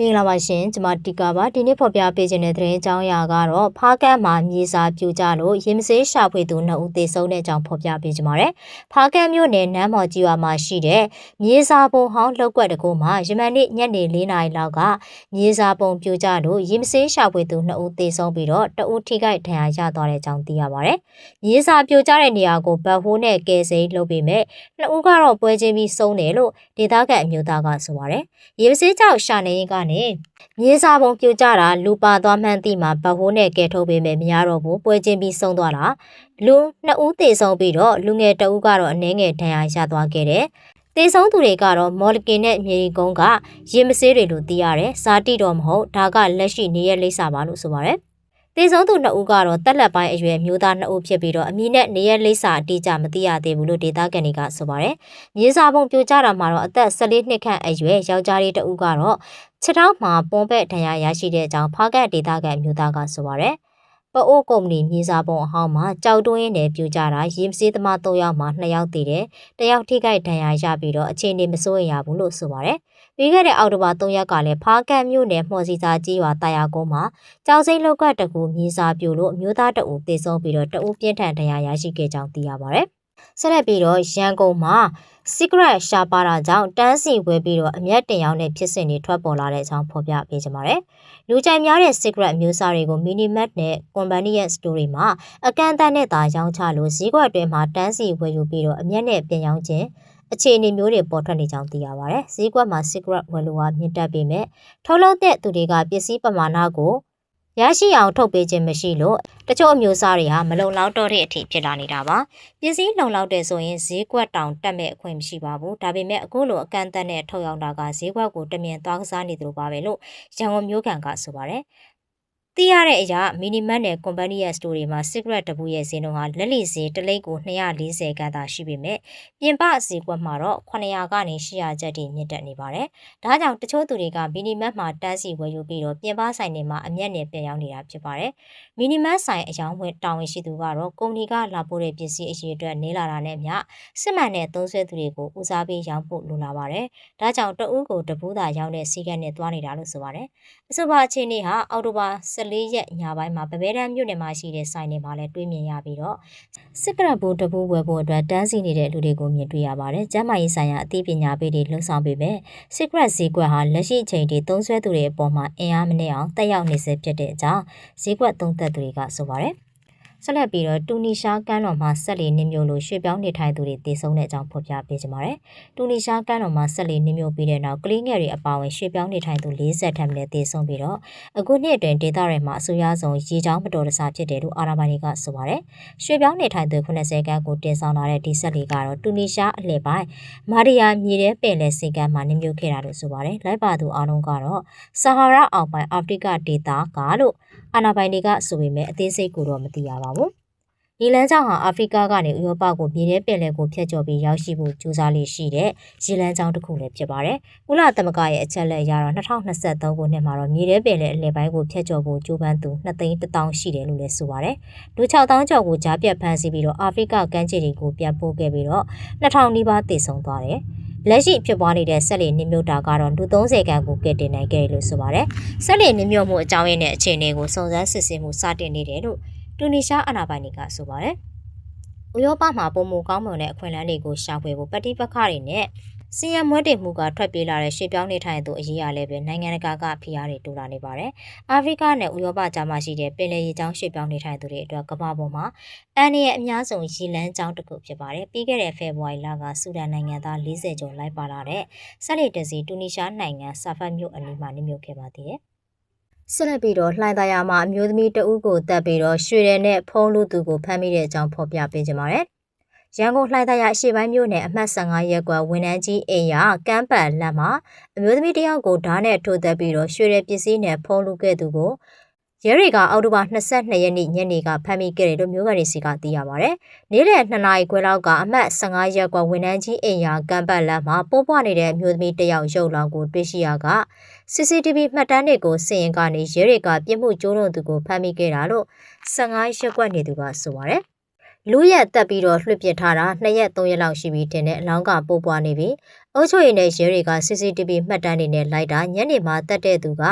မင်္ဂလာပါရှင်ကျွန်မတီကာပါဒီနေ့ဖော်ပြပေးခြင်းတဲ့သတင်းအကြောင်းအရာကတော့ဖားကတ်မှာမြေစာပြူကြလို့ရင်မစေးရှာဖွေသူနှစ်ဦးသေဆုံးတဲ့အကြောင်းဖော်ပြပေးကြပါမယ်။ဖားကတ်မြို့နယ်နန်းမော်ကြီးရွာမှာရှိတဲ့မြေစာပုံဟောင်းလောက်ကွက်တကူမှာယမန်နေ့ညနေ၄နာရီလောက်ကမြေစာပုံပြူကြလို့ရင်မစေးရှာဖွေသူနှစ်ဦးသေဆုံးပြီးတော့တဦးထိခိုက်ဒဏ်ရာရသွားတဲ့အကြောင်းသိရပါဗျ။မြေစာပြူကြတဲ့နေရာကိုဗတ်ဟိုးနဲ့ကယ်ဆယ်လုပ်ပေမဲ့နှစ်ဦးကတော့ပွဲချင်းပြီးဆုံးတယ်လို့ဒေသခံအမျိုးသားကဆိုပါတယ်။ရေမစေးကြောက်ရှာနေရင်ကနေမြေစာပုံပြိုကျတာလူပါသွားမှန်းသိမှဗဟိုးနဲ့ကဲထုတ်ပေးမယ်မရတော့ဘူးပွဲချင်းပြီးဆုံးသွားတာလူနှစ်ဦးသေဆုံးပြီးတော့လူငယ်တဦးကတော့အနှဲငယ်ဒဏ်ရာရသွားခဲ့တယ်တေဆုံးသူတွေကတော့မော်လကင်နဲ့မြေကုန်းကရေမဆေးတွေလို့သိရတယ်။ဇာတိတော်မဟုတ်ဒါကလက်ရှိနေရလိမ့်စာပါလို့ဆိုပါရယ်။ တေဆုံးသူနှစ်ဦးကတော့တက်လက်ပိုင်းအရွယ်မျိုးသားနှစ်ဦးဖြစ်ပြီးတော့အမည်နဲ့နေရလိမ့်စာအတိအကျမသိရသေးဘူးလို့ဒေသခံတွေကဆိုပါရယ်။မြေစာပုံပြိုကျတာမှာတော့အသက်14နှစ်ခန့်အရွယ်ယောက်ျားလေးတဦးကတော့ခြေထောက်မှာပွန်ပက်ဒဏ်ရာရရှိတဲ့အကြောင်းဖားကတ်ဒေသခံမျိုးသားကဆိုပါရယ်ပအိုးကုမ္ပဏီမြေစာပုံအဟောင်းမှာကြောက်တွင်းနဲ့ပြူကြတာရေမစေးသမား၃ယောက်မှ2ယောက်တည်တယ်။တယောက်ထိခိုက်ဒဏ်ရာရပြီးတော့အခြေအနေမစိုးရိမ်ရဘူးလို့ဆိုပါရယ်။ ပြီးခဲ့တဲ့အောက်တိုဘာ3ရက်ကလည်းဖားကတ်မြို့နယ်မှော်စီစာကြီးရွာတာယာကုန်းမှာကြောက်စိမ့်လောက်ကတကူမြေစာပြူလို့အမျိုးသားတအူသေဆုံးပြီးတော့တအူပြင်းထန်ဒဏ်ရာရရှိခဲ့ကြောင်းသိရပါရယ်။ဆက်လက်ပြီးတော့ရန်ကုန်မှာ secret ရှာပါတာကြောင့်တန်းစီဝဲပြီးတော့အမျက်တင်ရောက်တဲ့ဖြစ်စဉ်တွေထွက်ပေါ်လာတဲ့အကြောင်းဖော်ပြပေးကြပါမယ်။လူကြိုက်များတဲ့ secret အမျိုးအစားတွေကို Minimat နဲ့ Convenience Store တွေမှာအကန့်အသတ်နဲ့သာရောင်းချလို့ဈေးကွက်အတွင်းမှာတန်းစီဝယ်ယူပြီးတော့အမျက်နဲ့ပြင်ရောင်းခြင်း အခြေအနေမျိုးတွေပေါ်ထွက်နေကြောင်းသိရပါတယ်။ဈေးကွက်မှာ secret ဝယ်လို့ဟာမြင့်တက်ပေမဲ့ထုတ်လုပ်တဲ့သူတွေကပစ္စည်းပမာဏကိုရရှိအောင်ထုတ်ပေးခြင်းမရှိလို့တချို့အမျိုးအစားတွေဟာမလုံလောက်တော့တဲ့အထိဖြစ်လာနေတာပါပစ္စည်းလုံလောက်တဲ့ဆိုရင်ဈေးကွက်တောင်တက်မဲ့အခွင့်မရှိပါဘူးဒါပေမဲ့အခုလိုအကန့်အသတ်နဲ့ထုတ်ရောင်းတာကဈေးကွက်ကိုတမြင်သွားကစားနေသလိုပါပဲလို့ရန်ကုန်မြို့ကန်ကဆိုပါတယ် သိရတဲ့အရာ Minimat နဲ့ Company Store တွေမှာ Secret တပူရဲ့ဈေးနှုန်းဟာလက်လီဈေးတစ်လိပ်ကို240ကျပ်သာရှိပေမဲ့ပြင်ပဈေးကွက်မှာတော့900ကနေ800ကျပ်ထိမြင့်တက်နေပါတယ်။ဒါကြောင့်တချို့သူတွေက Minimat မှာတန်းစီဝယ်ယူပြီးတော့ပြင်ပဆိုင်တွေမှာအမျက်နဲ့ပြန်ရောက်နေတာဖြစ်ပါတယ်။ Minimat ဆိုင်အယောင်ဝင်တာဝန်ရှိသူကတော့ကုမ္ပဏီကလာပို့တဲ့ပစ္စည်းအရေးအတွက်နေလာတာနဲ့မျှစစ်မှန်တဲ့သုံးဆွဲသူတွေကိုဦးစားပေးရောင်းဖို့လိုလာပါတယ်။ဒါကြောင့်တဦးကိုတပူးသာရောင်းတဲ့စီကံနဲ့သွားနေတာလို့ဆိုပါတယ်။အဆိုပါအခြေအနေဟာအော်တိုဘာ14ရက်ညပိုင်းမှာပပဲတန်းမြို့နယ်မှာရှိတဲ့ဆိုင်တွေမှာလည်းတွေ့မြင်ရပြီးတော့စစ်ကရဘူတပူးဝယ်ဖို့အတွက်တန်းစီနေတဲ့လူတွေကိုမြင်တွေ့ရပါတယ်။ကျန်းမာရေးဆိုင်ရာအသိပညာပေးတွေလှုံ့ဆော်ပေးမယ်။ Secret ဈေးကွက်ဟာလက်ရှိအချိန်ထိသုံးဆွဲသူတွေအပေါ်မှာအင်အားမနည်းအောင်တက်ရောက်နေစေဖြစ်တဲ့အကြောင်းဈေးကွက်သုံးသက်သူတွေကဆိုပါတယ်။ ဆက်လက်ပြီးတော့တူနီရှားကမ်းတော်မှာဆက်လီနစ်မျိုးလိုရွှေ့ပြောင်းနေထိုင်သူတွေတည်ဆုံတဲ့အကြောင်းဖော်ပြပေးကြပါမယ်။တူနီရှားကမ်းတော်မှာဆက်လီနစ်မျိုးပြီးတဲ့နောက်ကလေးငယ်တွေအပါအဝင်ရွှေ့ပြောင်းနေထိုင်သူ40ထက်မနည်းတည်ဆုံပြီးတော့အခုနှစ်အတွင်းဒေသတွေမှာအဆိုအရဆုံးရေချောင်းမတော်တဆဖြစ်တယ်လို့အာဏာပိုင်တွေကဆိုပါတယ်။ရွှေ့ပြောင်းနေထိုင်သူ80ခန်းကိုတင်ဆောင်လာတဲ့ဒီဆက်လီကတော့တူနီရှားအလှည့်ပိုင်းမာရီယာမြေထဲပင်လယ်စီကမ်းမှာနစ်မျိုးခဲ့တာလို့ဆိုပါတယ်။လိုက်ပါသူအားလုံးကတော့ဆာဟာရာအောက်ပိုင်းအာဖရိကဒေသကလို့ အာဏာပိုင်တွေကဆိုပေမဲ့အသေးစိတ်ကိုတော့မသိရပါဘူး။ဒီလမ်းကြောင်းဟာအာဖရိကကနေဥရောပကိုမြေထဲပင်လယ်ကိုဖျက်ကျော်ပြီးရောက်ရှိဖို့ကြိုးစားလေးရှိတဲ့ရေလမ်းကြောင်းတစ်ခုလည်းဖြစ်ပါတယ်။ကုလသမဂ္ဂရဲ့အချက်လက်အရတော့2023ခုနှစ်မှာတော့မြေထဲပင်လယ်အလယ်ပိုင်းကိုဖျက်ကျော်ဖို့ကြိုးပမ်းသူ2သိန်း1000ရှိတယ်လို့လည်းဆိုပါတယ်။လူ6000ကျော်ကိုကြားပြတ်ဖမ်းဆီးပြီးတော့အာဖရိကကမ်းခြေတွေကိုပြန်ပို့ခဲ့ပြီးတော့2000နီးပါးတည်ဆုံသွားတယ်။ လက်ရှိဖြစ်ပွားနေတဲ့ဆက်လီနစ်မြုပ်တာကတော့လူ30ခန်းကိုကဲတင်နိုင်ခဲ့တယ်လို့ဆိုပါတယ်။ဆက်လီနစ်မြုပ်မှုအကြောင်းရင်းနဲ့အခြေအနေကိုစုံစမ်းစစ်ဆေးမှုစတင်နေတယ်လို့တူနီရှားအာဏာပိုင်တွေကဆိုပါတယ်။ဥရောပမှာပုံမကောင်းမွန်တဲ့အခွင့်အလမ်းတွေကိုရှာဖွေဖို့ပဋိပက္ခတွေနဲ့ စီယံမွဲတင်မှုကထွက်ပြေးလာတဲ့ရှေ့ပြောင်းနေထိုင်သူအရေးအလဲပဲနိုင်ငံတကာကဖိအားတွေတိုးလာနေပါတယ်။အာဖရိကနဲ့ဥရောပကြားမှာရှိတဲ့ပင်လယ်ရေကြောင်းရှေ့ပြောင်းနေထိုင်သူတွေအတွက်ကမ္ဘာပေါ်မှာအန်ရဲ့အများဆုံးရေလမ်းကြောင်းတစ်ခုဖြစ်ပါတယ်။ပြီးခဲ့တဲ့ဖေဖော်ဝါရီလကဆူဒန်နိုင်ငံသား40ကျော်လိုက်ပါလာတဲ့ဆက်လက်တစီတူနီရှားနိုင်ငံဆာဖတ်မြို့အနီးမှာနေမြို့ခဲ့ပါသေးတယ်။ဆက်လက်ပြီးတော့လှိုင်သာယာမှာအမျိုးသမီးတဦးကိုတပ်ပြီးတော့ရွှေရဲနဲ့ဖုံးလူသူကိုဖမ်းမိတဲ့အကြောင်းဖော်ပြပေးကြပါမယ် ရန်ကုန်လှိုင်သာယာအရှိပိုင်းမြို့နယ်အမှတ်15ရပ်ကွက်ဝန်ထမ်းကြီးအိမ်ရကမ်းပတ်လမ်းမှာအမျိုးသမီးတယောက်ကိုဓာတ်နဲ့ထိုးသက်ပြီးတော့ရွှေရပစ္စည်းနဲ့ဖုံးလူခဲ့သူကိုရဲတွေကအောက်တိုဘာ22ရက်နေ့ညနေကဖမ်းမိခဲ့တယ်လို့မျိုးကန်စီကသိရပါဗျ။နေ့လယ်2နာရီခွဲလောက်ကအမှတ်15ရပ်ကွက်ဝန်ထမ်းကြီးအိမ်ရကမ်းပတ်လမ်းမှာပိုးပွားနေတဲ့အမျိုးသမီးတယောက်ရုပ်လောင်ကိုတွေ့ရှိရက CCTV မှတ်တမ်းတွေကိုစင်ရင်ကနေရဲတွေကပြစ်မှုကျိုးလွန်သူကိုဖမ်းမိခဲ့တာလို့15ရပ်ကွက်နေသူကဆိုပါဗျ။ လူရက်တက်ပြီးတော့လွှတ်ပစ်ထားတာ2ရက်3ရက်လောက်ရှိပြီတင်တဲ့အလောင်းကပိုးပွားနေပြီအုတ်ချိုရည်နဲ့ရဲတွေက CCTV မှတ်တမ်းတွေနဲ့လိုက်တာညနေမှာတက်တဲ့သူက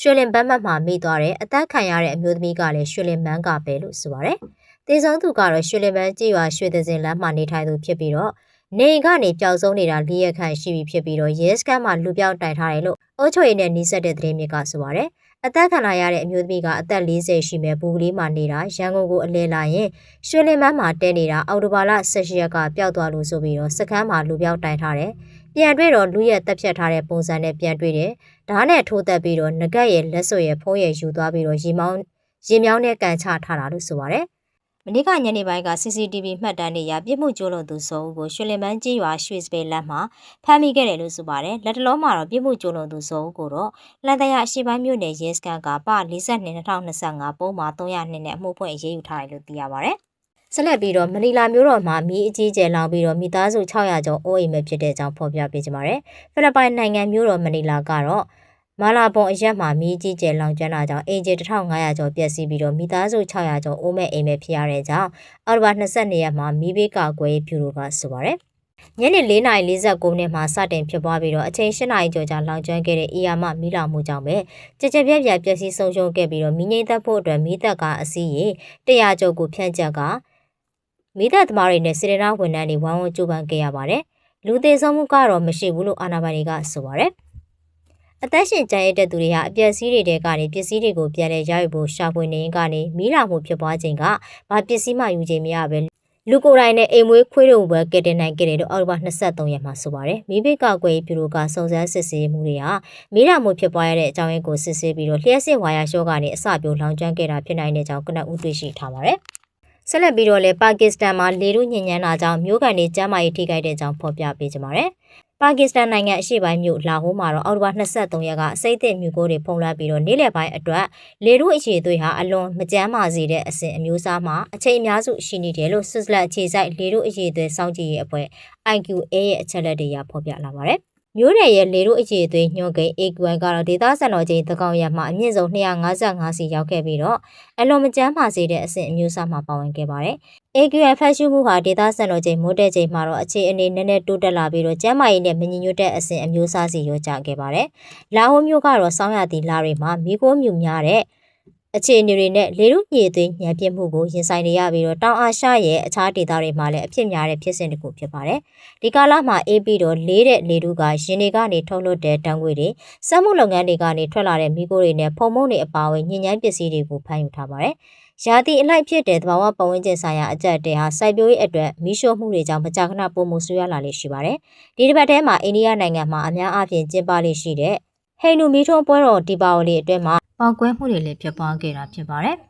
ရွှေလင်ဘတ်မတ်မှာမိသွားတယ်အသက်ခံရတဲ့အမျိုးသမီးကလည်းရွှေလင်မန်းကပဲလို့ဆိုပါတယ်။တေဆုံးသူကတော့ရွှေလင်မန်းကြေးရွာရွှေသစင်လမ်းမှာနေထိုင်သူဖြစ်ပြီးတော့နေအိမ်ကနေပျောက်ဆုံးနေတာ၄ရက်ခန့်ရှိပြီဖြစ်ပြီးတော့ရဲစခန်းမှာလူပြောက်တိုင်ထားတယ်လို့အုတ်ချိုရည်နဲ့နှီးဆက်တဲ့သတင်းမြစ်ကဆိုပါတယ်။ အသက်ခံလာရတဲ့အမျိုးသမီးကအသက်40ရှိမဲ့ဘူကလေးမှာနေတာရန်ကုန်ကိုအလဲလာရင်ရွှေလင်မန်းမှာတဲနေတာအော်တိုဘာလ16ရက်ကပျောက်သွားလို့ဆိုပြီးတော့စခန်းမှာလူပြောက်တိုင်ထားတယ်။ပြန်တွေ့တော့လူရဲ့တက်ဖြတ်ထားတဲ့ပုံစံနဲ့ပြန်တွေ့တယ်။ဓာတ်နဲ့ထိုးသက်ပြီးတော့ငကက်ရဲ့လက်စွပ်ရဲ့ဖုံးရဲ့ယူသွားပြီးတော့ရေမောင်းရေမြောင်းနဲ့ကန်ချထားတာလို့ဆိုပါတယ်။ မနေ့ကညနေပိုင်းက CCTV မှတ်တမ်းတွေရပြစ်မှုကျူးလွန်သူစုံကိုရွှေလင်ပန်းကြီးရွာရွှေစပေလမ်းမှာဖမ်းမိခဲ့တယ်လို့ဆိုပါတယ်။လက်တလုံးမှာတော့ပြစ်မှုကျူးလွန်သူစုံကိုတော့လန်တရာအရှိပိုင်းမြို့နယ်ရဲစခန်းကပ42 2025ပုံမှာ302နဲ့အမှုဖွင့်အရေးယူထားတယ်လို့သိရပါတယ်။ဆက်လက်ပြီးတော့မနီလာမျိုးတော်မှာမီးအကြီးကျယ်လောင်ပြီးတော့မိသားစု600ကျော်အိုးအိမ်မဲ့ဖြစ်တဲ့အကြောင်းဖော်ပြပေးကြပါမယ်။ဖိလစ်ပိုင်နိုင်ငံမျိုးတော်မနီလာကတော့ မာလာပွန်အရက်မှာမီးကြီးကျယ်လောင်ကျွမ်းတာကြောင့်အင်ဂျီ1500ကျော်ပျက်စီးပြီးတော့မိသားစု600ကျော်အိုးမဲ့အိမ်မဲ့ဖြစ်ရတဲ့ကြောင်းအော်တိုဘာ22ရက်မှာမီးဘေးကာကွယ်ဖြူတို့ကဆိုပါတယ်။ညနေ4:49မိနစ်မှာစတင်ဖြစ်ပွားပြီးတော့အချိန်8နာရီကျော်ကြာလောင်ကျွမ်းခဲ့တဲ့အီယာမမီးလောင်မှုကြောင့်ပဲကြကြပြက်ပြက်ပျက်စီးဆုံးရှုံးခဲ့ပြီးတော့မီးငိမ့်သက်ဖို့အတွက်မီးသက်ကားအစီးရေ100ကျော်ကိုဖြန့်ကျက်ကမိသက်သမားတွေနဲ့စေရနာဝန်ထမ်းတွေဝိုင်းဝန်းကြိုးပမ်းခဲ့ရပါတယ်။လူသေးဆုံးမှုကတော့မရှိဘူးလို့အာဏာပိုင်တွေကဆိုပါတယ်။ အသက်ရှင်ကျန်ရတဲ့သူတွေဟာအပျက်စီးတွေတဲကနေပစ္စည်းတွေကိုပြန်လဲရယူဖို့ရှာဖွေနေရင်ကနေမိလာမှုဖြစ်ပွားခြင်းကဘာပစ္စည်းမှယူခြင်းမရပဲလူကိုယ်တိုင်နဲ့အိမ်မွေးခွေးတို့ပဲကဲတင်နိုင်ခဲ့တယ်လို့အောက်တိုဘာ23ရက်မှာဆိုပါတယ်။မိဘကကွယ်ပြုလို့ကစုံစမ်းစစ်ဆေးမှုတွေဟာမိလာမှုဖြစ်ပွားရတဲ့အကြောင်းရင်းကိုစစ်ဆေးပြီးတော့လျှက်စစ်ဝါယာရှော့ကနေအစပြိုလောင်ကျွမ်းခဲ့တာဖြစ်နိုင်တဲ့အကြောင်းကနဦးတွေ့ရှိထားပါတယ်။ဆက်လက်ပြီးတော့လည်းပါကစ္စတန်မှာလေထုညဉ့်ညမ်းတာကြောင့်မြို့ကန်တွေကျန်းမာရေးထိခိုက်တဲ့အကြောင်းဖော်ပြပေးကြပါမယ်။ ပါကစ္စတန်နိုင်ငံအရှေ့ပိုင်းမြို့လာဟိုမှာတော့အောက်တိုဘာ23ရက်ကအစိမ့်သစ်မြို့ကိုတွေဖုံးလွှမ်းပြီးတော့နေ့လယ်ပိုင်းအတွက်လေထုအခြေအသွေးဟာအလွန်မကြမ်းမာစေတဲ့အဆင့်အမျိုးအစားမှာအချိန်အများစုရှိနေတယ်လို့ဆွစ်ဇာလန်အခြေစိုက်လေထုအခြေအသွေးစောင့်ကြည့်ရေးအဖွဲ့ IQA ရဲ့အချက်အလက်တွေရဖော်ပြလာပါတယ်။ မျိုးနယ်ရဲ့လေတို့အခြေအသွေးညွှန်ကိန်း AQI ကတော့ဒေသစံတော်ချိန်သကောင်ရမှာအမြင့်ဆုံး255စီရောက်ခဲ့ပြီးတော့အလွန်မကျန်းမာစေတဲ့အဆင့်အမျိုးအစားမှာပါဝင်ခဲ့ပါတယ်။ AQI ဖတ်ရှုမှုဟာဒေသစံတော်ချိန်မိုးတက်ချိန်မှာတော့အခြေအနေနည်းနည်းတိုးတက်လာပြီးတော့ကျန်းမာရေးနဲ့မညီညွတ်တဲ့အဆင့်အမျိုးအစားစီရောကြခဲ့ပါတယ်။လာဟိုမျိုးကတော့စောင်းရသည့်လာတွေမှာမိခိုးမြူများတဲ့ အခြေအနေတွေနဲ့လေရုညည်သွင်းညံပြစ်မှုကိုရင်ဆိုင်နေရပြီးတော့တောင်အာရှရဲ့အခြားဒေသတွေမှာလည်းအဖြစ်များတဲ့ဖြစ်စဉ်တစ်ခုဖြစ်ပါတယ်။ဒီကာလမှာအေးပြီးတော့လေးတဲ့လေတုကရင်တွေကနေထုတ်လွှတ်တဲ့တံငွေတွေစက်မှုလုပ်ငန်းတွေကနေထွက်လာတဲ့မိခိုးတွေနဲ့ဖုံမုံတွေအပါအဝင်ညဉ့်ညမ်းပစ္စည်းတွေကိုဖမ်းယူထားပါတယ်။ရာသီအလိုက်ဖြစ်တဲ့သဘာဝပတ်ဝန်းကျင်ဆိုင်ရာအကြက်တဲဟာစိုက်ပျိုးရေးအတွက်မိရှို့မှုတွေကြောင့်မကြာခဏပုံမှုဆွေးရလာလေးရှိပါတယ်။ဒီတစ်ပတ်ထဲမှာအိန္ဒိယနိုင်ငံမှာအများအားဖြင့်ကျင်းပလေးရှိတဲ့ဟိန္ဒူမီထုံးပွဲတော်ဒီပါဝလီအတွင်းမှာ ပောက်ကွဲမှုတွေလည်းဖြစ်ပွားခဲ့တာဖြစ်ပါတယ်။